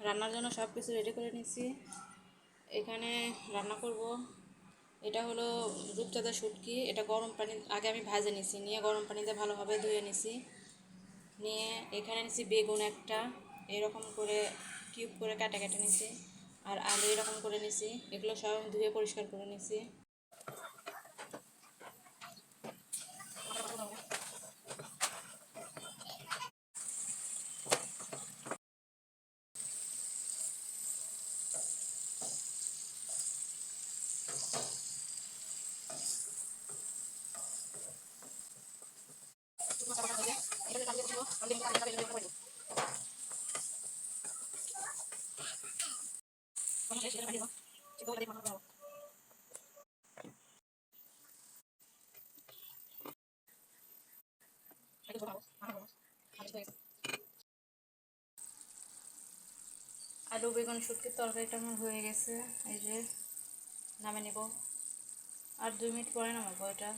রান্নার জন্য সব কিছু রেডি করে নিছি এখানে রান্না করব। এটা হলো রূপচাঁদা শুটকি। এটা গরম পানি, আগে আমি ভাজে নিছি। নিয়ে গরম পানিতে ভালোভাবে ধুয়ে নিছি। নিয়ে এখানে নিছি বেগুন একটা। এরকম করে কিউব করে কাটা কেটে নিছি। আর আলু এরকম করে নিছি। এগুলো সব ধুয়ে পরিষ্কার করে নিছি। আলু বেগুন শুটকির তরকারিটা আমার হয়ে গেছে। এই যে নামে নেব। আর দুই মিনিট পরে নামাবো এটা।